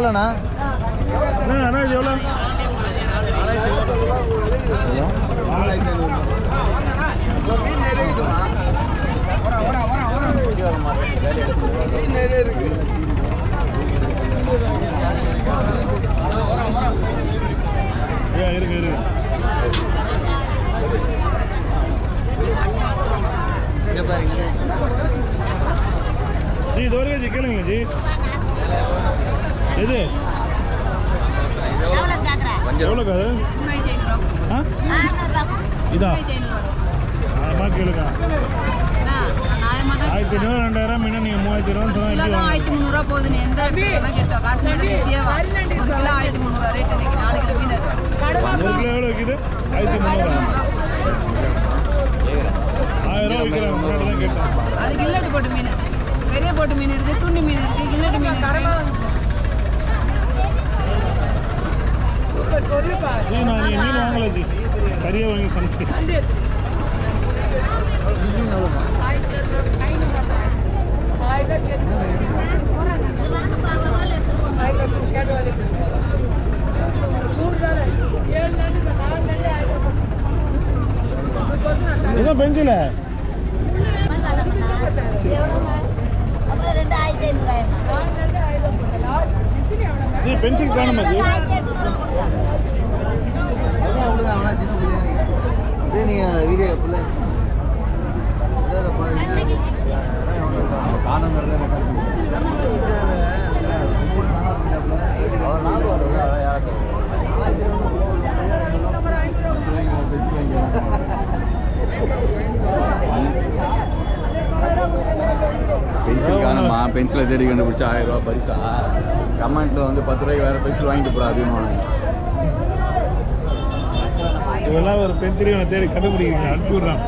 அண்ணா இது எவ்வளோண்ணா? அண்ணா அண்ணா இது எவ்வளோ ஏ இருக்கு இருக்கு ஜி இது வரைக்கும் ஜி கேளுங்க ஜி. எது? எவ்வளோக்கா அது? ஆ? இதா? ஆமா கேளுங்க ஆயிரத்தி ஐநூறு ரெண்டாயிரம் மீன் நீங்கள் மூவாயிரத்தி இருபது சொன்னால் எப்படி வாங்க ஆயிரத்தி முந்நூறுவா போகுது நீ. எந்த கேட்டோம் காசு ஒரு கிலோ ஆயிரத்தி முந்நூறுவா ரேட் இன்னைக்கு. நாலு கிலோ மீன் இருக்கு. ஒரு கிலோ எவ்வளோ விற்கிது ஆயிரத்தி முந்நூறு. ஆயிரம் ரூபா விற்கிறாங்க முன்னாடி தான் கேட்டேன். அது கில்லட்டு போட்டு மீன். பெரிய போட்டு மீன் இருக்கு துண்டி மீன் இருக்கு கில்லட்டு மீன் இருக்கு. ஜி நான் நீங்கள் மீன் வாங்கல ஜி கறியை வாங்கி சமைச்சு இதான் பெஞ்சில் ரெண்டு ஆயிரத்தி ஐநூறாயிரம் ஜி பென்சில் காணுமா ஜி ஆயிரத்தி எட்நூறு அதான் அப்படிதான் அவனா சின்ன பிள்ளைங்க இதே பென்சில் காணும் அது பென்சில் காணுமா? பென்சிலை தேடி கண்டுபிடிச்சா ஆயிரம் ரூபா பரிசா? கமெண்ட்ல வந்து பத்து ரூபாய்க்கு வேற பென்சில் வாங்கிட்டு போடா அப்படின்னு இதெல்லாம் ஒரு பென்சிலையும் தேடி கண்டுபிடிக்கிறீங்க அனுப்பி விட்றான்.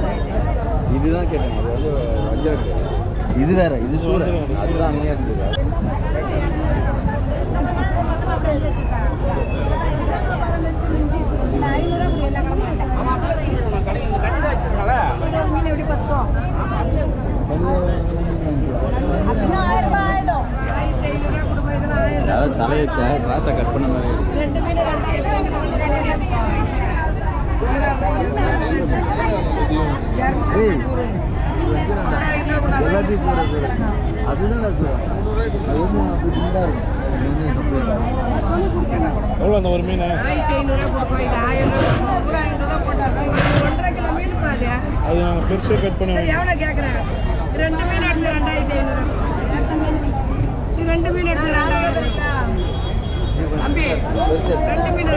இதுதான் கேட்டேன் அது வந்து வஞ்சரம் கிடையாது இது வேற இது சூட அதுதான் அங்கேயே இருக்குது மீன் எப்படி பத்தும் இன்னும் ஆயிரம் ரூபாய் ஆயிடும் ஆயிரத்தி ஐநூறுரூவா கொடுப்போம் இதெல்லாம் ஆயிரம் தலையை கிராஸை கட் பண்ண மாதிரி. எல்லாத்தையும் கூட கூட அதுதான் நான் சொல்றேன் அது வந்து அப்படி சின்னதாக இருக்கும். எவ்வளோ அந்த ஒரு மீன்? ஐநூறுரூவா அது. நாங்கள் பெருசாக கட் பண்ணி சரி எவ்வளோ கேட்குறேன் ரெண்டு மீன் எடுத்து ரெண்டாயிரத்தி ஐநூறு இது ரெண்டு மீன் எடுத்து ரெண்டாயிரத்தி தம்பி ரெண்டு மீன்?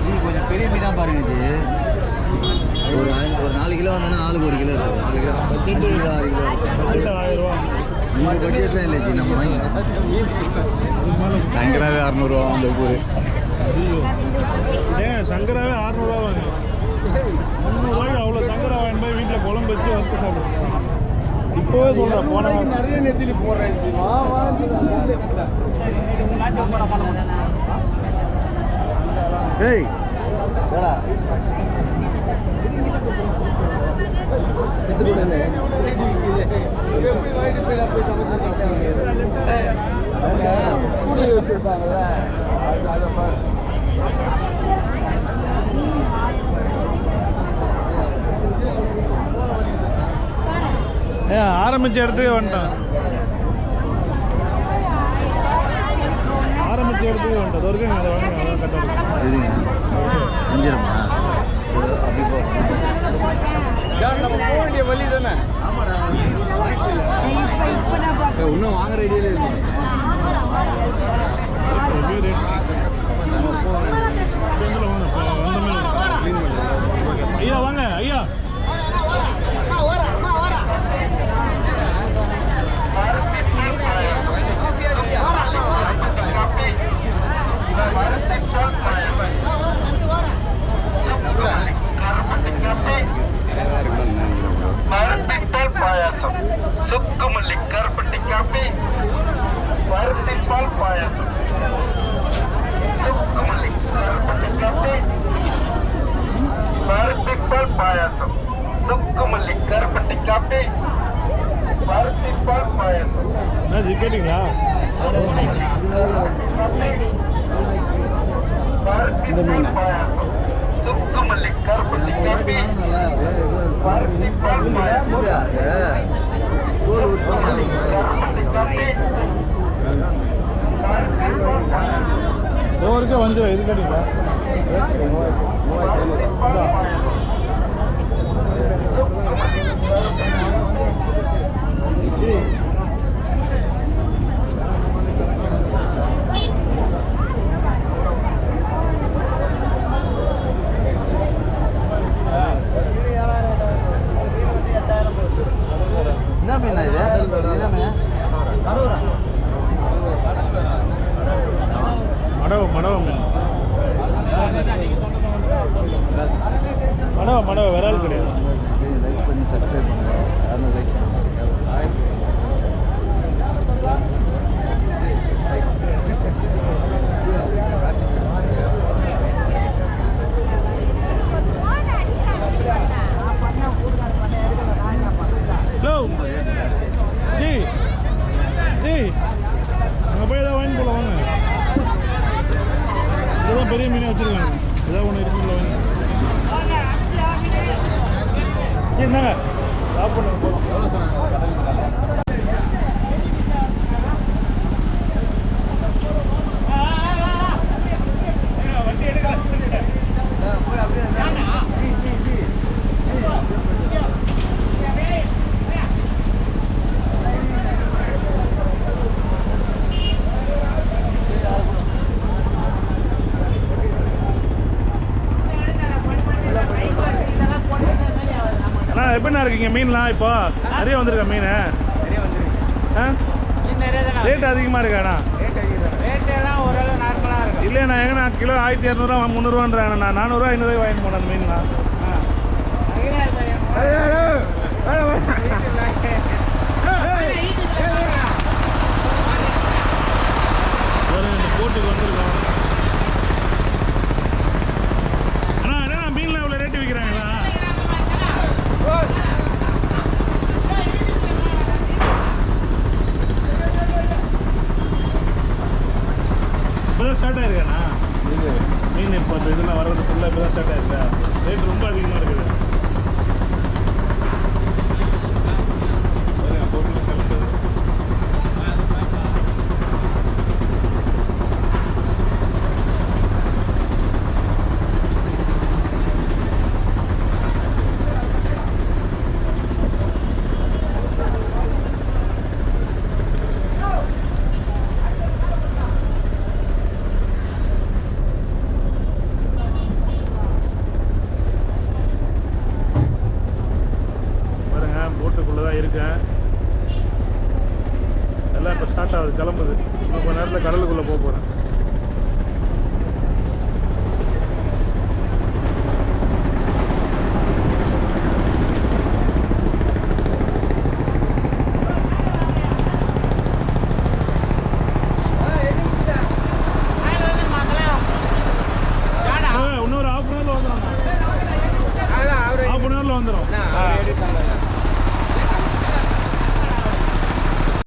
இது கொஞ்சம் பெரிய மீனாக பாருங்க இது. ஒரு ஒரு நாலு கிலோ வந்தோன்னா ஆளுக்கு ஒரு கிலோ இருக்கும். நாலு கிலோ அஞ்சு கிலோ ஆறு கிலோ இந்த பட்ஜெட்லாம் இல்லை ஜி நம்ம வாங்கி. சங்கராவே அறநூறுவா அந்த ஊர். ஏன்? சங்கராவே அறநூறுவா வாங்க முந்நூறுவாய்க்கு அவ்வளோ சங்கரா வாங்கி போய் வீட்டில் குழம்பு வச்சு வறுத்து சாப்பிடுவோம் இப்போவே சொல்கிறேன் போன நிறைய நெத்திலி போடுறேன். ஏய் ஏடா. ஏன் ஆரம்பிச்ச இடத்துக்கு வந்துட்டோம். ஆரம்பிச்ச இடத்துக்கு வந்துட்டோம். அது வரைக்கும் அதை வாங்க அதான் அப்படி நம்ம போக வேண்டிய வழி தானே ஆமாடா வாய்ப்பு இல்லை இன்னும் வாங்குற ஐடியாலே இருக்கு ஐயா வாங்க ஐயா பருத்திப்பால் பாயாசம் சுக்குமல்லி கருப்பட்டி காப்பி பருத்திப்பால் பாயாசம் சுக்குமல்லி கருப்பட்டி காப்பி பாயாசம் சுக்குமல்லி காப்பி பருத்திப்பால் கேட்டிங்களா? சுக்குமல்லி கருப்பட்டி கருப்பட்டி ஒருக்கே வந்து இது கேட்டிங்களா பருத்திப்பால் பாயாசம் என்ன மீன் இது என்ன மீன் மடவ மடவ மீன் மடவ மடவ விரால் கிடையாது லைக் பண்ணி சப்ஸ்கிரைப் பண்ணுங்க யாரும் லைக் பண்ணுங்க ஹலோ ஜி ஜி அங்கே போய் ஏதாவது வாங்கி போல வாங்க இதுதான் பெரிய மீனே வச்சுருக்காங்க ஏதாவது ஒன்று இருக்குல்ல வாங்க ஜி என்னங்க சாப்பிடுங்க போகிறோம் அண்ணா எப்படிண்ணா இருக்கீங்க மீன்லாம் இப்போ? நிறைய வந்திருக்கா மீன்? ரேட் அதிகமாக இருக்காண்ணா இல்லைண்ணா எங்கண்ணா கிலோ ஆயிரத்தி இரநூறுவா முந்நூறுவான்றாங்கண்ணா. நானூறுரூவா ஐநூறுரூவா வாங்கி போனேன் மீன்லாம். போட்டுக்கு வந்திருக்கோம் அண்ணா என்ன மீன்லாம் இவ்வளோ ரேட்டு விற்கிறாங்களா இப்போதான் ஸ்டார்ட் ஆயிருக்காண்ணா மீன் இப்போ இந்த இதெல்லாம் வர்றது ஃபுல்லாக இப்போ தான் ஸ்டார்ட் ஆயிருக்கா. ரேட் ரொம்ப அதிகமாக இருக்குது பாருங்க, பொருள் கிளம்புது. இருக்கேன் போட்டுக்குள்ளே தான் இருக்கேன். எல்லாம் இப்போ ஸ்டார்ட் ஆகுது கிளம்புது. இன்னும் கொஞ்ச நேரத்தில் கடலுக்குள்ளே போக போகிறேன்